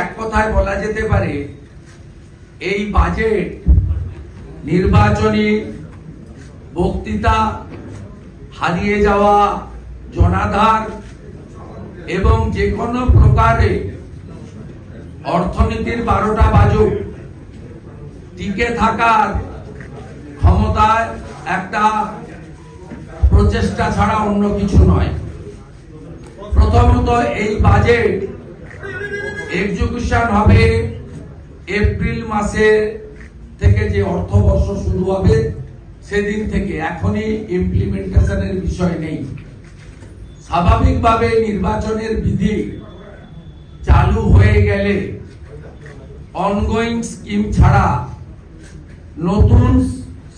এক কথায় বলা যেতে পারে, এই বাজেট নির্বাচনী বক্তৃতা হারিয়ে যাওয়া জনাধার এবং যে কোনো প্রকারে অর্থনীতির বারোটা বাজুক, টিকে থাকার ক্ষমতায় একটা প্রচেষ্টা ছাড়া অন্য কিছু নয়। প্রথমত এই বাজেট এক্সিকিউশন হবে এপ্রিল মাসে থেকে যে অর্থবর্ষ শুরু হবে, সেদিন থেকে। এখনই ইমপ্লিমেন্টেশনের বিষয় নেই। স্বাভাবিকভাবে নির্বাচনের বিধি চালু হয়ে গেলে অনগোয়িং স্কিম ছাড়া নতুন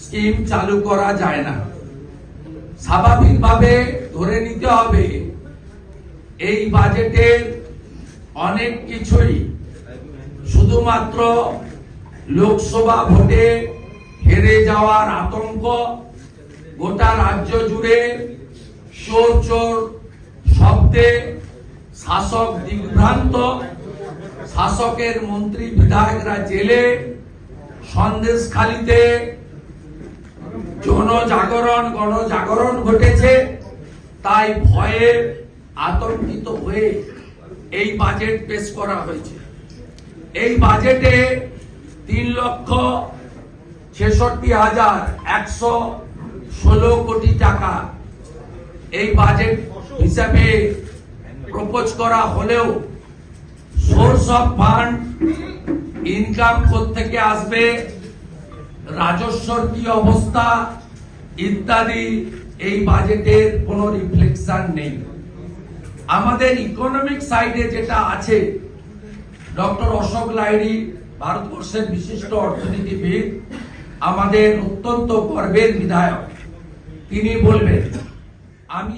স্কিম চালু করা যায় না। স্বাভাবিকভাবে ধরে নিতে হবে, এই বাজেটের অনেক কিছুই শুধুমাত্র লোকসভা ভোটে হেরে যাওয়ার আতঙ্ক গোটা রাজ্য জুড়ে চোর চোর শব্দে শাসক দিগ্ভ্রান্ত শাসকের মন্ত্রী বিধায়করা জেলে সন্দেশখালিতে জনজাগরণ, গণজাগরণ ঘটেছে, তাই ভয়ে আতঙ্কিত হয়ে এই বাজেট পেশ করা হয়েছে। এই বাজেটে তিন লক্ষ ছেষট্টি হাজার একশো ষোলো কোটি টাকা এই বাজেট হিসাবে প্রপোজ করা হলেও সোর্স অফ ফান্ড ইনকাম থেকে আসবে, রাজস্বর কি অবস্থা ইত্যাদি এই বাজেটের কোনো রিফ্লেকশন নেই। আমাদের ইকোনমিক সাইডে যেটা আছে, ডক্টর অশোক লাইড়ি ভারতবর্ষের বিশিষ্ট অর্থনীতিবিদ, আমাদের অত্যন্ত গর্বের বিধায়ক। তিনি বলবেন, আমি